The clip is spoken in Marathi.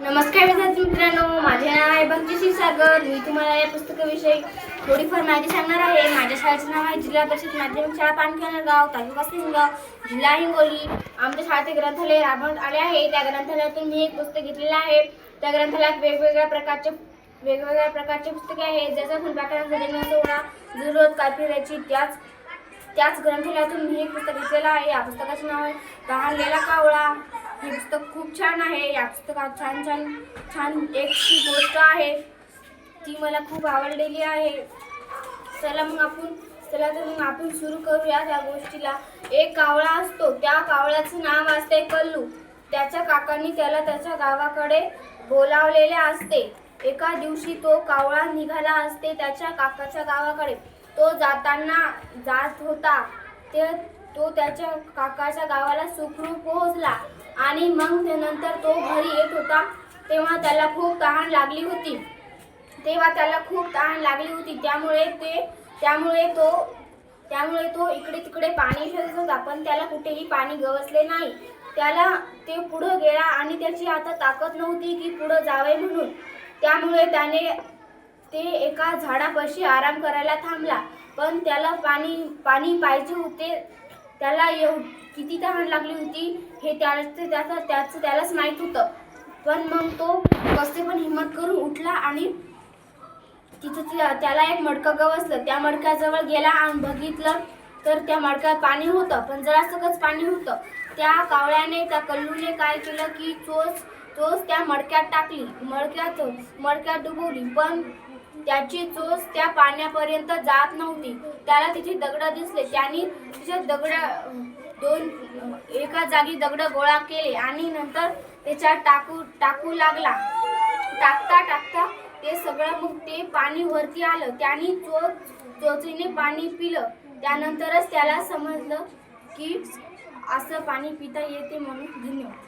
नमस्कार विद्यार्थी मित्रांनो माझे नाव आहे भक्ती क्षीरसागर. मी तुम्हाला या पुस्तकाविषयी थोडीफार माहिती सांगणार आहे. माझ्या शाळेचं नाव आहे जिल्हा परिषद माध्यमिक शाळा पानखेनगाव तालुका सिंगाव जिल्हा हिंगोली. आमच्या शाळेचे ग्रंथालय राबवण्यात आले आहे. त्या ग्रंथालयातून मी एक पुस्तक घेतलेलं आहे. त्या ग्रंथालयात वेगवेगळ्या प्रकारचे वेगवेगळ्या प्रकारचे पुस्तके आहेत ज्याचा फुलपाकरांचा जन्म सोहळा जरूरत काफिराची त्याच त्याच ग्रंथालयातून मी एक पुस्तक घेतलेलं आहे. या पुस्तकाचे नाव आहे तहानलेला कावळा. हे पुस्तक खूप छान आहे. या पुस्तकात छान छान छान एकशी गोष्ट आहे. ती मला खूप आवडलेली आहे. चला मग आपण चला तर मग आपण सुरू करूया त्या गोष्टीला. एक कावळा असतो त्या कावळ्याचं नाव असते कल्लू. त्याच्या काकांनी त्याला त्याच्या गावाकडे बोलावलेले असते. एका दिवशी तो कावळा निघाला असते त्याच्या काकाच्या गावाकडे. तो जाताना जात होता. ते तो त्याच्या काकाच्या गावाला सुखरूप पोहोचला. आणि मग नंतर तो घरी येत होता. तेव्हा त्याला खूप तहान लागली होती. तेव्हा त्याला खूप तहान लागली होती. त्यामुळे ते त्यामुळे तो त्यामुळे तो इकडे तिकडे पाणी शोधत होता. पण त्याला कुठेही पाणी गवसले नाही. त्याला ते पुढं गेला आणि त्याची आता ताकद नव्हती की पुढं जावे म्हणून. त्यामुळे त्याने ते एका झाडापाशी आराम करायला थांबला. पण त्याला पाणी पाणी पाहिजे होते. त्याला एव किती तहान लागली होती हे त्याचं त्याचं त्याचं त्यालाच माहीत होतं. पण मग तो कसे पण हिंमत करून उठला आणि तिथं त्याला एक मडकं गवसलं. त्या मडक्याजवळ गेला आणि बघितलं तर त्या मडक्यात पाणी होतं पण जरासकच पाणी होतं. त्या कावळ्याने त्या कल्लूने काय केलं की चोच चोच त्या मडक्यात टाकली. मडक्यात मडक्यात डुबवली. पण त्याची चोच त्या पाण्यापर्यंत जात नव्हती. त्याला तिथे दगड दिसले. त्यांनी तिथे दगड दोन एका जागी दगड गोळा केले आणि नंतर त्याच्यात टाकू टाकू लागला. टाकता टाकता ते सगळं मग ते पाणी वरती आलं. त्याने चोच चोचीने पाणी पिलं. त्यानंतरच त्याला समजलं की असं पाणी पिता येते म्हणून धन्यवाद.